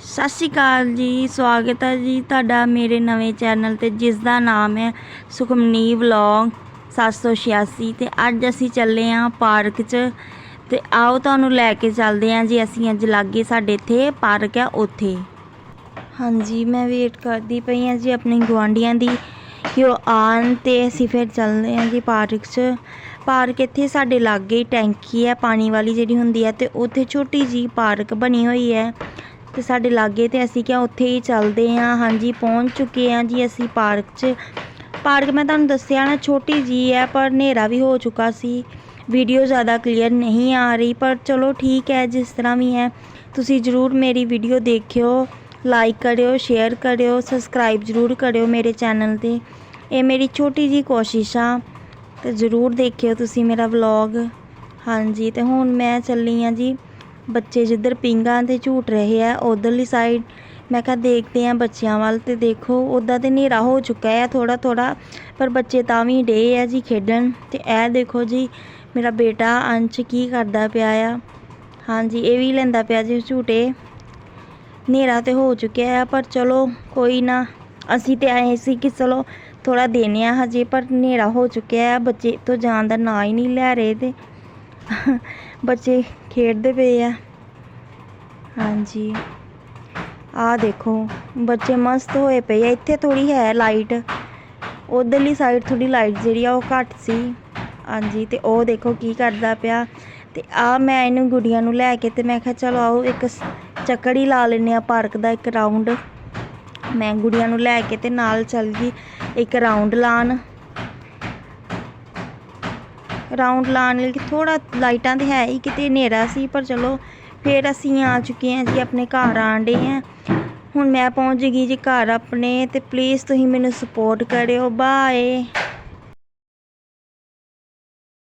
ਸਤਿ ਸ਼੍ਰੀ ਅਕਾਲ ਜੀ, ਸਵਾਗਤ ਹੈ ਜੀ ਤੁਹਾਡਾ ਮੇਰੇ ਨਵੇਂ ਚੈਨਲ ਤੇ ਜਿਸ ਦਾ ਨਾਮ ਹੈ ਸੁਖਮਨੀ ਵਲੌਗ 786 ਤੇ ਅੱਜ ਅਸੀਂ ਚੱਲੇ ਆਂ ਪਾਰਕ 'ਚ ਤੇ ਆਓ ਤੁਹਾਨੂੰ ਲੈ ਕੇ ਚੱਲਦੇ ਆਂ ਜੀ, ਅਸੀਂ ਅੱਜ ਲਾਗੇ ਸਾਡੇ ਇੱਥੇ ਪਾਰਕ ਹੈ ਉੱਥੇ। ਹਾਂਜੀ, ਮੈਂ ਵੇਟ ਕਰਦੀ ਪਈ ਆਂ ਜੀ ਆਪਣੇ ਗੁਆਂਢੀਆਂ ਦੀ ਕਿ ਉਹ ਆਣ ਤੇ ਅਸੀਂ ਫਿਰ ਚੱਲਦੇ ਆਂ ਜੀ ਪਾਰਕ 'ਚ। ਪਾਰਕ ਇੱਥੇ ਸਾਡੇ ਲਾਗੇ ਟੈਂਕੀ ਹੈ, ਪਾਣੀ ਵਾਲੀ ਜਿਹੜੀ ਹੁੰਦੀ ਹੈ ਤੇ ਉੱਥੇ ਛੋਟੀ ਜੀ ਪਾਰਕ ਬਣੀ ਹੋਈ ਹੈ। ਤੇ ਸਾਡੇ ਲਾਗੇ ਤੇ ਅਸੀਂ ਕਿਹਾ ਉੱਥੇ ਹੀ ਚੱਲਦੇ ਹਾਂ। ਹਾਂਜੀ, ਪਹੁੰਚ ਚੁੱਕੇ ਹਾਂ ਜੀ ਅਸੀਂ ਪਾਰਕ 'ਚ। ਪਾਰਕ ਮੈਂ ਤੁਹਾਨੂੰ ਦੱਸਿਆ ਨਾ, ਛੋਟੀ ਜੀ ਹੈ, ਪਰ ਹਨੇਰਾ ਵੀ ਹੋ ਚੁੱਕਾ ਸੀ। ਵੀਡੀਓ ਜ਼ਿਆਦਾ ਕਲੀਅਰ ਨਹੀਂ ਆ ਰਹੀ, ਪਰ ਚਲੋ ਠੀਕ ਹੈ, ਜਿਸ ਤਰ੍ਹਾਂ ਵੀ ਹੈ। ਤੁਸੀਂ ਜ਼ਰੂਰ ਮੇਰੀ ਵੀਡੀਓ ਦੇਖਿਓ ਲਾਈਕ ਕਰਿਓ ਸ਼ੇਅਰ ਕਰਿਓ ਸਬਸਕ੍ਰਾਈਬ ਜ਼ਰੂਰ ਕਰਿਓ ਮੇਰੇ ਚੈਨਲ ਤੇ। ਇਹ ਮੇਰੀ ਛੋਟੀ ਜੀ ਕੋਸ਼ਿਸ਼ ਆ, ਤੇ ਜ਼ਰੂਰ ਦੇਖਿਓ ਤੁਸੀਂ ਮੇਰਾ ਵਲੌਗ ਹਾਂਜੀ, ਤੇ ਹੁਣ ਮੈਂ ਚੱਲੀ ਆ ਜੀ। ਬੱਚੇ ਜਿੱਧਰ ਪੀਂਘਾਂ ਤੇ ਝੂਟ ਰਹੇ ਆ, ਉੱਧਰਲੀ ਸਾਈਡ ਮੈਂ ਕਿਹਾ ਦੇਖਦੇ ਹਾਂ ਬੱਚਿਆਂ ਵੱਲ ਤੇ ਦੇਖੋ ਉੱਦਾਂ ਤਾਂ ਹਨੇਰਾ ਹੋ ਚੁੱਕਾ ਹੈ ਥੋੜ੍ਹਾ ਥੋੜ੍ਹਾ, ਪਰ ਬੱਚੇ ਤਾਂ ਵੀ ਡੇ ਆ ਜੀ ਖੇਡਣ ਅਤੇ ਇਹ ਦੇਖੋ ਜੀ ਮੇਰਾ ਬੇਟਾ ਅੰਸ਼ ਕੀ ਕਰਦਾ ਪਿਆ ਆ। ਹਾਂਜੀ, ਇਹ ਵੀ ਲੈਂਦਾ ਪਿਆ ਜੀ ਝੂਟੇ। ਹਨੇਰਾ ਤੇ ਹੋ ਚੁੱਕਿਆ ਆ, ਪਰ ਚਲੋ ਕੋਈ ਨਾ, ਅਸੀਂ ਤੇ ਆਏ ਸੀ ਕਿ ਚਲੋ ਥੋੜਾ ਦੇਣੇ ਆ ਹਜੇ, ਪਰ ਹਨੇਰਾ ਹੋ ਚੁੱਕਿਆ ਆ, ਬੱਚੇ ਤੋਂ ਜਾਣ ਦਾ ਨਾਂ ਹੀ ਨਹੀਂ ਲੈ ਰਹੇ ਤੇ ਬੱਚੇ ਖੇਡਦੇ ਪਏ ਆ। ਹਾਂਜੀ। ਆ ਦੇਖੋ, ਬੱਚੇ ਮਸਤ ਹੋਏ ਪਏ ਆ। ਇੱਥੇ ਥੋੜੀ ਹੈ ਲਾਈਟ ਉਧਰਲੀ ਸਾਈਡ ਥੋੜੀ ਲਾਈਟ ਜਿਹੜੀ ਆ, ਉਹ ਘੱਟ ਸੀ। ਹਾਂਜੀ, ਤੇ ਉਹ ਦੇਖੋ ਕੀ ਕਰਦਾ ਪਿਆ। ਤੇ ਆ ਮੈਂ ਇਹਨੂੰ ਗੁੜੀਆਂ ਨੂੰ ਲੈ ਕੇ ਤੇ ਮੈਂ ਕਿਹਾ, ਚਲੋ ਆਓ, ਇੱਕ ਸ- ਚੱਕਰ ਹੀ ਲਾ ਲੈਨੇ ਆ ਪਾਰਕ ਦਾ, ਇੱਕ ਰਾਊਂਡ ਮੈਂ ਗੁੜੀਆਂ ਨੂੰ ਲੈ ਕੇ ਤੇ ਨਾਲ ਚੱਲ ਗਈ, ਇੱਕ ਰਾਊਂਡ ਲਾਣ ਰਾਊਂਡ ਲਾਣ ਲਈ ਥੋੜਾ ਲਾਈਟਾਂ ਤੇ ਹੈ ਹੀ ਕਿਤੇ ਹਨੇਰਾ ਸੀ, ਪਰ ਚਲੋ ਫਿਰ ਅਸੀਂ ਆ ਚੁੱਕੇ ਹਾਂ ਜੀ, ਆਪਣੇ ਘਰ ਆਂਡੇ ਆ ਹੁਣ ਮੈਂ ਪਹੁੰਚ ਗਈ ਜੀ ਘਰ ਆਪਣੇ, ਤੇ ਪਲੀਜ਼ ਤੁਸੀਂ ਮੈਨੂੰ ਸਪੋਰਟ ਕਰਿਓ। ਬਾਏ